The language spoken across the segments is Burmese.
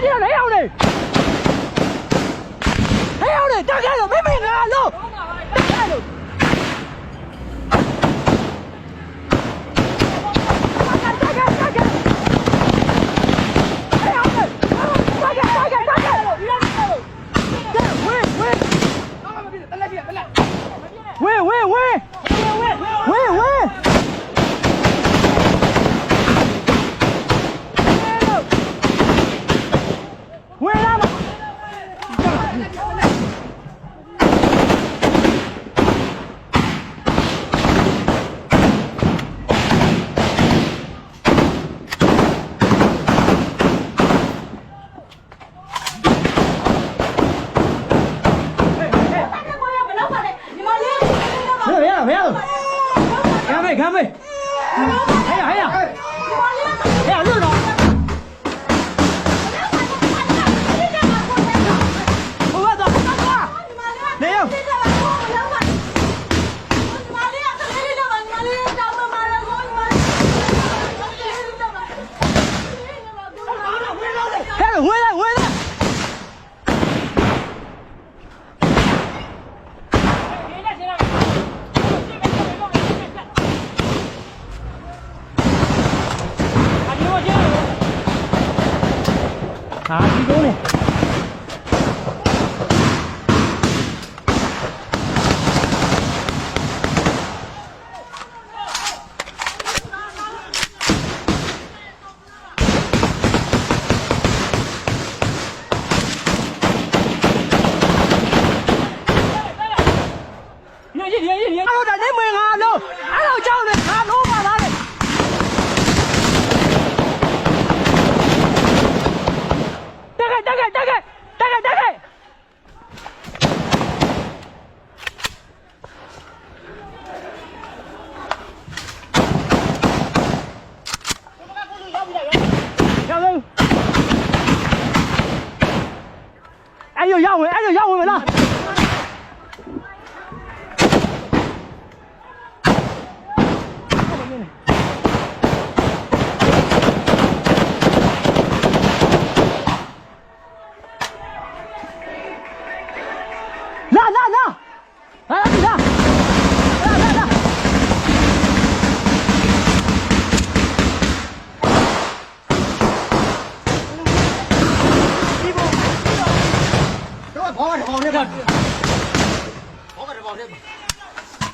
你哪样的？哪样的？打开了，没没拿喽，打开了。打开，打开，打开！哪样的？打开，打开，打开！喂喂喂喂喂喂 കാന്തിക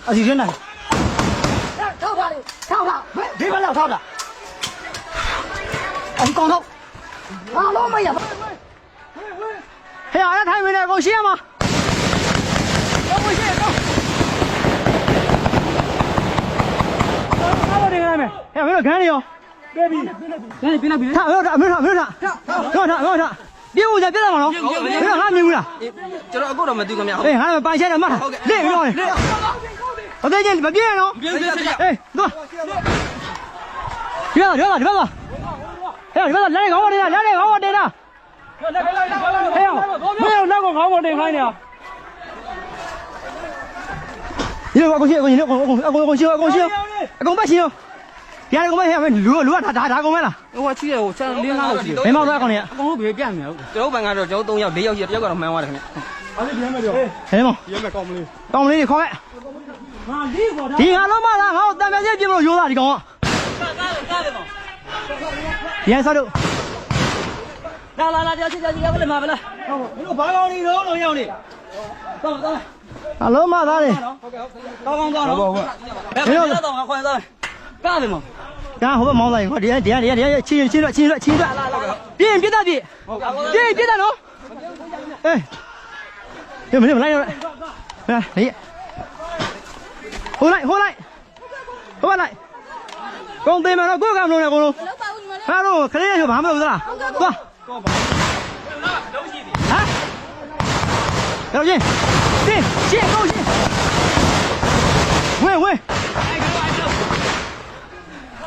啊，几斤呢？偷跑的，偷跑，别管老套的。我光头。啊，老没有。哎呀，那太没了，给我卸吗？给我卸，给我。拿到这个了没？哎，没有看你哦。别比，别比，别那比。看，没有看，没有看，没 有看。没有看，没有看。别误解，别打网了。没有看，没有了。 ကျွန်တော်အခုတော့မတွေ့ခင်ဗျာ 哎，俺们搬线的慢点，练一练。我再见，你们别人哦。ပြင်းပြင်းဆက် 哎，走。别了，别了，别了。哎呀，别了，来来，搞我的，来来，搞我的了。哎呀，没有那个搞我的开呢。你给我过去，过去，过过过过去，过去，给我办行。 တရားကောင်မဲဟဲ့လူလူကဒါဒါကောင်မဲလားဟိုကချီးရဟိုချက်လေးလားလို့ချီးမင်းမောက်သားကောင်နေကအကုန်လုံးပြေပြတ်နေရဟုတ်ကျွန်တော်ဘန်ကတော့ကျွန်တော်၃ယောက်၄ယောက်ရှိတယ်တယောက်ကတော့မှန်သွားတယ်ခင်ဗျအားလေးပြန်မယ်ပြောဟဲ့မောင်ပြန်မယ်ကောင်မလေးကောင်မလေးခေါ်ခဲ့ငါလေးခေါ်တာဒီငါလုံးမလားငါ့ကိုတံပြန်ချက်ပြင်လို့ရိုးတာဒီကောင်ကကားကားကားလေကောင်ရန်ဆော့တို့လာလာလာကြောက်ချစ်ကြောက်ချစ်ကြောက်လည်းမှာပဲလားဟုတ်ဘူးဘာကောင်နေတော့လုံးရောက်နေတော့တော့အလုံးမသားလေဟုတ်ကဲ့ဟုတ်ကောင်းကောင်းသွားတော့ဘယ်လိုတော့ငါခွန်သွားကားလေမောင် 然后我们忙了一块，连连连连，亲亲了亲了亲了，别人别打别，别人别打龙，哎，你们你们来来来，来，后来后来，后来，光对面那过干不中了，光中，反正肯定就旁边不是了，走。啊！要进，进进，够进，喂喂。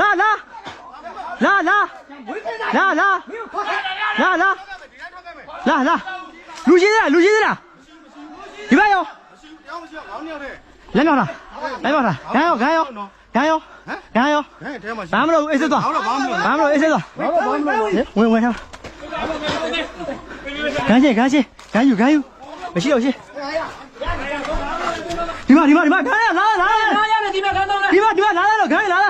လာလာလာလာလာလာလာလာလာလာလူကြီးလားလူကြီးလားဒီဘက်ရောလက်တော့လားလက်တော့လားဂန်းရောဂန်းရောဂန်းရောဂန်းရောဘာမလို့အိတ်စစ်သွားဘာမလို့အိတ်စစ်သွားဝင်ဝင်ထားဂန်းချင်းဂန်းချင်းဂန်းယူဂန်းယူမရှိတော့ရှိဒီမှာဒီမှာဒီမှာဂန်းရလာလာဒီမှာဒီမှာဂန်းတော့လာဒီမှာဒီမှာလာလာတော့ဂန်းလာလာ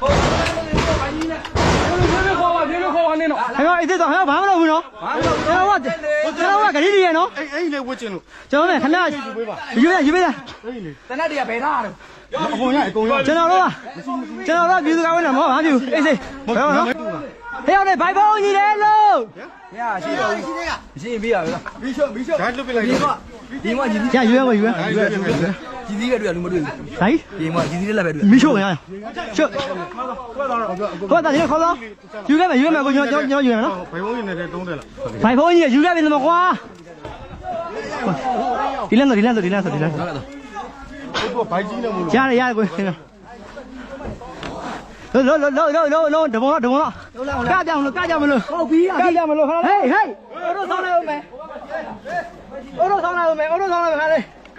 ဟဲ့ဟဲ့အဲ့ဒါဟဲ့ဘာမလုပ်ဘူးနော်ကျွန်တော်ကကျွန်တော်ကဂရီရီရယ်နော်အဲ့အဲ့လေးဝစ်ချင်လို့ကျွန်တော်လည်းခဏယူပေးပါယူပေးယူပေးလားအဲ့လေးတနက်တည်းကဘယ်ထားရတော့အကုန်ရအကုန်ရကျွန်တော်တို့ကကျွန်တော်တို့ကပြည်သူကဝင်တယ်မဟုတ်ဘာပြူအေးစေးဘယ်နော်ဟဲ့အောင်လေဘိုင်ဘုံကြီးလေလို့ဟဲ့ရှိတော့ရှိသေးကရှိပြီရပြီလားဘီရှော့ဘီရှော့ဒါလွတ်ပြလိုက်ဒီကဒီမကြီးရယူရမယူရယူရ ကြီးကြီးပဲတွေ့ရလူမတွေ့ဘူး။ဟိုင်ဒီမှာကြီးကြီးလက်ပဲတွေ့မီးရှို့ခင်ရ။ရှို့။ဟုတ်တယ်ခေါ်တော့ယူခဲ့မယ်ယူခဲ့မယ်ကိုကျွန်တော်ကျွန်တော်ယူရမယ်နော်ဘိုင်ဘုံရင်လည်း30လား။ဘိုင်ဖုန်းကြီးယူခဲ့ပြီသမကွာ။ဒီလန်းတော့ဒီလန်းတော့ဒီလန်းတော့ဒီလန်းတော့ဟိုဘိုင်ကြီးနဲ့မလို့ရတယ်ရတယ်ကိုလောလောလောလောလောလောတဘောတော့တဘောတော့ကကြအောင်လို့ကကြမလို့ဟုတ်ပြီကကြမလို့ဟေးဟေးတို့ဆောင်နေ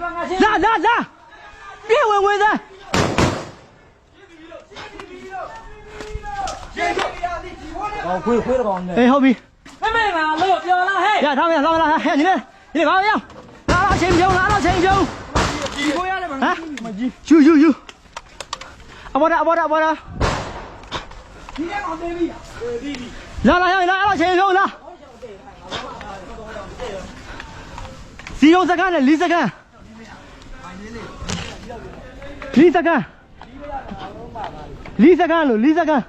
လာလာလာပြေဝင်ဝင်သားဟောခွေးခွေးတော့နေအေးဟုတ်ပြီမမေငါလို့ပြောလားဟဲ့ရထားမယ်လာလာဟဲ့ညီလေးညီလေးဘာမရလာလာချိန်ပြုံးလာလာချိန်ပြုံးဒီကိုရတယ်မဟမ်ယူယူယူအဘောဒါအဘောဒါအဘောဒါဒီထဲမှာသေးပြီလာလာဟဲ့လာလာချိန်ပြုံးလာစီယုံစကန်နဲ့လီစကန် လီစကန်လီစကန်လို့လီစကန်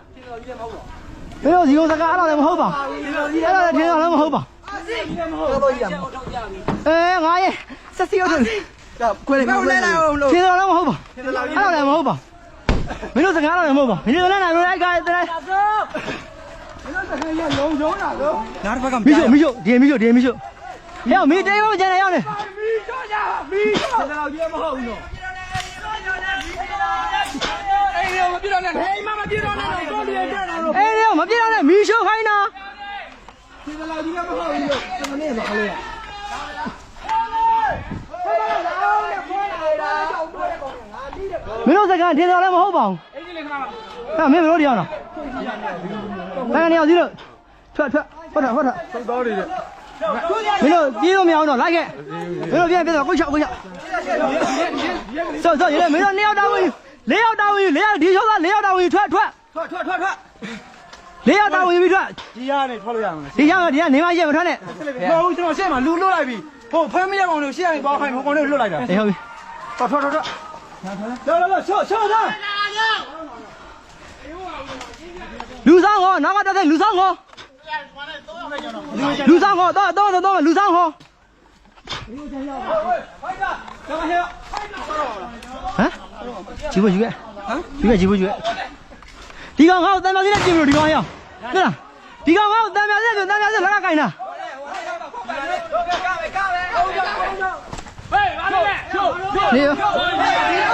ဘယ်လိုစီယုံစကန်အဲ့ဒါလည်းမဟုတ်ပါဘူးအဲ့ဒါလည်းထင်တော့လည်းမဟုတ်ပါဘူးတော့ရမှာအဲငါရဲ့ဆက်စီရောက်တယ်ကွယ်လေမလဲလာအောင်လို့ခြေတော်လည်းမဟုတ်ပါအဲ့ဒါလည်းမဟုတ်ပါမင်းတို့စကားလည်းမဟုတ်ပါမင်းတို့လည်းနိုင်မလို့အဲ့ကတည်းကငါတစ်ဖက်ကမိရှုမိရှုဒီမိရှုဒီမိရှုဟဲ့မင်းတေးမကျန်နေရောက်နေအေးရောမ ပြတော့နဲ့ဟေးမမပြတော့နဲ့တော့ဒီအတွက်တော့ အေးရောမပြေတော့နဲ့မိရှုခိုင်းတာ ဒီလာကြီးကမဟုတ်ဘူးလို့တမနဲ့ပါခလေး မင်းတို့စကားထင်တော်လည်းမဟုတ်ပါဘူးအဲ့မင်းဘယ်လိုတရားနော်ဘယ်ကနေရောက်စီလို့ထွက်ထွက်ဟုတ်တယ်ဟုတ်တယ် သုတ်တော်တွေတဲ့ မင်းတို့ပြေးလို့မရအောင်တော့လိုက်ခဲ့မင်းတို့ပြန်ပြေးတော့ကိုချောက်ကိုချောက်ဆော့ဆော့ရေမင်းတို့နှစ်ယောက်တောင်းဝင် လေးယောက်တောင်းဝင်လေးယောက်ဒီချောကလေးယောက်တောင်းဝင်ထွက်ထွက်ထွက်ထွက်ထွက်ထွက်လေးယောက်တောင်းဝင်ပြီးထွက်ဒီရနေထွက်လို့ရမှာဒီရောက်ဒီကနေမရက်မထွက်နဲ့မဟုတ်ဘူးကျွန်တော်ရှေ့မှာလူလွတ်လိုက်ပြီဟိုဖမ်းမရအောင်လို့ရှေ့ကနေပေါခိုင်းဟိုကောင်လေးလွတ်လိုက်တာအေးဟုတ်ပြီထွက်ထွက်ထွက်ထွက်လောလောလောဆော့ဆော့ဆော့လူဆောင်ဟောနောက်ကတက်တဲ့လူဆောင်ဟောလူဆောင်ဟောတော့တော့တော့လူဆောင်ဟောဟမ် ကြည့်ဖို့ယူခဲ့ဟမ်ယူခဲ့ကြည့်ဖို့ယူခဲ့ဒီကောင်ငါ့ကိုတန်မြာစင်းနဲ့ပြင်ပြီးဒီကောင်ဟောဟဲ့လားဒီကောင်ငါ့ကိုတန်မြာစင်းဆိုတန်မြာစင်းလာကခိုင်းတာဟေးဘာလို့လဲချိုးချိုးနေရော